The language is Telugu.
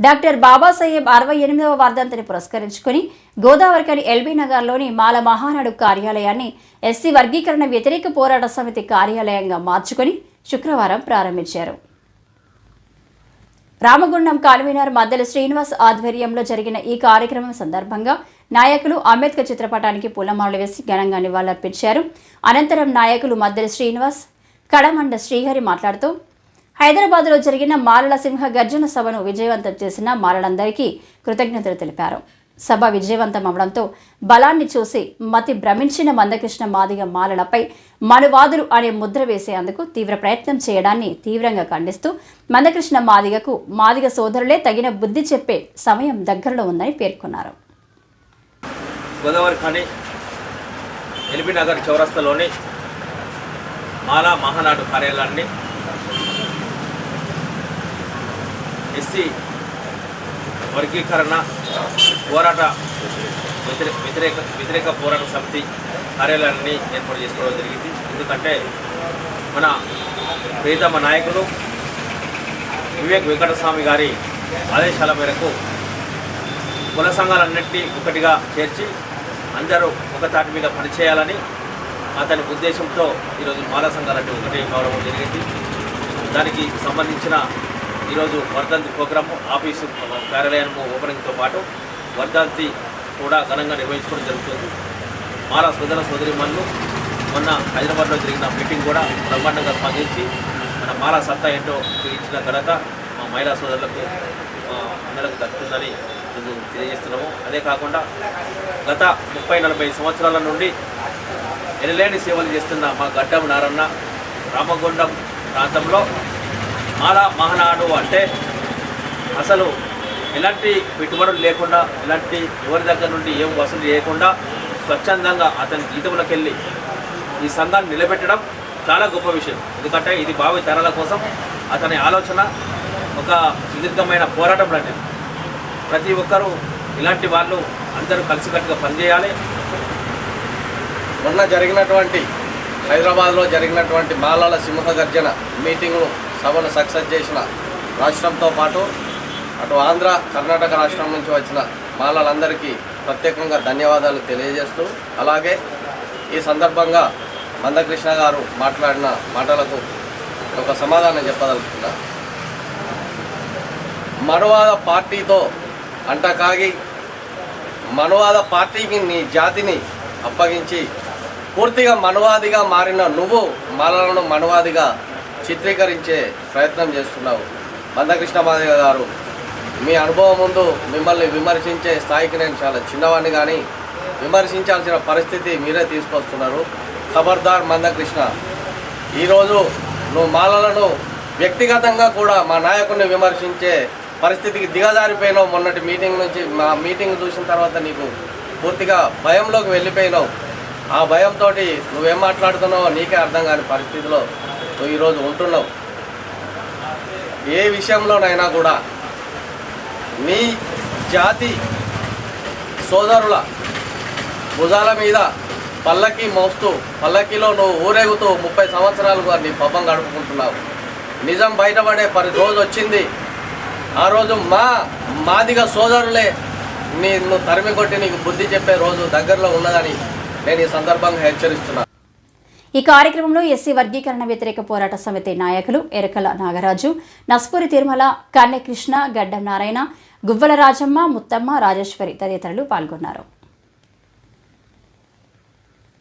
డాక్టర్ బాబాసాహెబ్ అరవై ఎనిమిదవ వర్ధంతిని పురస్కరించుకుని గోదావరికని ఎల్బీ నగర్లోని మాల మహానాడు కార్యాలయాన్ని ఎస్సీ వర్గీకరణ వ్యతిరేక పోరాట సమితి కార్యాలయంగా మార్చుకొని శుక్రవారం ప్రారంభించారు. రామగుండం కన్వీనర్ మద్దెల శ్రీనివాస్ ఆధ్వర్యంలో జరిగిన ఈ కార్యక్రమం సందర్భంగా నాయకులు అంబేద్కర్ చిత్రపటానికి పూలమాలలు వేసి ఘనంగా నివాళులర్పించారు. అనంతరం నాయకులు మద్దెల శ్రీనివాస్ కడమండ శ్రీహరి మాట్లాడుతూ హైదరాబాద్లో జరిగిన మాలల సింహ గర్జన సభను విజయవంతం చేసిన మాలలందరికీ కృతజ్ఞతలు తెలిపారు. సభ విజయవంతం అవడంతో బలాన్ని చూసి మతి భ్రమించిన మందకృష్ణ మాదిగ మాలలపై మనువాదులు అనే ముద్ర వేసేందుకు తీవ్ర ప్రయత్నం చేయడాన్ని తీవ్రంగా ఖండిస్తూ మందకృష్ణ మాదిగకు మాదిగ సోదరులే తగిన బుద్ధి చెప్పే సమయం దగ్గరలో ఉందని పేర్కొన్నారు. గోదావరి ఎల్బీ నగర్ చౌరస్తాలోని మాలా మహానాడు కార్యాలయాన్ని ఎస్సీ వర్గీకరణ పోరాట వ్యతిరేక వ్యతిరేక వ్యతిరేక పోరాట సమితి కార్యాలయాన్ని ఏర్పాటు చేసుకోవడం జరిగింది. ఎందుకంటే మన ప్రియతమ నాయకులు వివేక్ వెంకటస్వామి గారి ఆదేశాల మేరకు కుల సంఘాలన్నింటినీ ఒకటిగా చేర్చి అందరూ ఒక తాటి మీద పనిచేయాలని అతని ఉద్దేశంతో ఈరోజు మాల సంఘాలన్నీ ఒకటి కావడం జరిగింది. దానికి సంబంధించిన ఈరోజు వర్ధంతి ప్రోగ్రాము ఆఫీసు కార్యాలయము ఓపెనింగ్తో పాటు వర్ధంతి కూడా ఘనంగా నిర్వహించుకోవడం జరుగుతుంది. మాల సోదర సోదరి మనులు మొన్న హైదరాబాద్లో జరిగిన మీటింగ్ కూడా బ్రహ్మాండంగా స్పందించి మన మాల సత్తా ఏంటో చూపించిన ఘనత మా మహిళా సోదరులకు అందరికి దక్కుతుందని తెలియజేస్తున్నాము. అదే కాకుండా గత ముప్పై నలభై సంవత్సరాల నుండి ఎనలేని సేవలు చేస్తున్న మా గడ్డం నారన్న రామగుండం ప్రాంతంలో మాలా మహానాడు అంటే అసలు ఎలాంటి పెట్టుబడులు లేకుండా ఎలాంటి ఎవరి దగ్గర నుండి ఏం వసూలు చేయకుండా స్వచ్ఛందంగా అతని జీతంలోకి వెళ్ళి ఈ సంఘాన్ని నిలబెట్టడం చాలా గొప్ప విషయం. ఎందుకంటే ఇది భావి తరాల కోసం అతని ఆలోచన ఒక సుదీర్ఘమైన పోరాటం లాంటిది. ప్రతి ఒక్కరూ ఇలాంటి వాళ్ళు అందరూ కలిసికట్టుగా పనిచేయాలి. మొన్న జరిగినటువంటి హైదరాబాద్లో జరిగినటువంటి మాలాల సింహ గర్జన మీటింగ్ను సభను సక్సెస్ చేసిన రాష్ట్రంతో పాటు అటు ఆంధ్ర కర్ణాటక రాష్ట్రం నుంచి వచ్చిన మాలలందరికీ ప్రత్యేకంగా ధన్యవాదాలు తెలియజేస్తూ అలాగే ఈ సందర్భంగా మందకృష్ణ గారు మాట్లాడిన మాటలకు ఒక సమాధానం చెప్పదలుచుకున్నా. మనువాద పార్టీతో అంటకాగి మనువాద పార్టీకి నీ జాతిని అప్పగించి పూర్తిగా మనువాదిగా మారిన నువ్వు మాలలను మనువాదిగా చిత్రీకరించే ప్రయత్నం చేస్తున్నావు. మందకృష్ణ మాదయ్య గారు మీ అనుభవం ముందు మిమ్మల్ని విమర్శించే స్థాయికి నేను చాలా చిన్నవాడిని కానీ విమర్శించాల్సిన పరిస్థితి మీరే తీసుకొస్తున్నారు. ఖబర్దార్ మందకృష్ణ ఈరోజు నువ్వు మాలలను వ్యక్తిగతంగా కూడా మా నాయకుడిని విమర్శించే పరిస్థితికి దిగజారిపోయినావు. మొన్నటి మీటింగ్ నుంచి మా మీటింగ్ చూసిన తర్వాత నీకు పూర్తిగా భయంలోకి వెళ్ళిపోయినావు. ఆ భయంతో నువ్వేం మాట్లాడుతున్నావో నీకే అర్థం కాని పరిస్థితిలో ఈరోజు ఉంటున్నావు ఏ విషయంలోనైనా కూడా నీ జాతి సోదరుల భుజాల మీద పల్లకి మోస్తూ పల్లకిలో నువ్వు ఊరేగుతూ ముప్పై సంవత్సరాలుగా నీ పబ్బం గడుపుకుంటున్నావు. నిజం బయటపడే పరి రోజు వచ్చింది. ఆ రోజు మా మాదిగా సోదరులే నిన్ను తరిమి కొట్టి నీకు బుద్ధి చెప్పే రోజు దగ్గరలో ఉన్నదని నేను ఈ సందర్భంగా హెచ్చరిస్తున్నాను. ఈ కార్యక్రమంలో ఎస్సీ వర్గీకరణ వ్యతిరేక పోరాట సమితి నాయకులు ఎరకల నాగరాజు నస్పూరి తిరుమల కన్నెకృష్ణ గడ్డం నారాయణ గువ్వల రాజమ్మ ముత్తమ్మ రాజేశ్వరి తదితరులు పాల్గొన్నారు.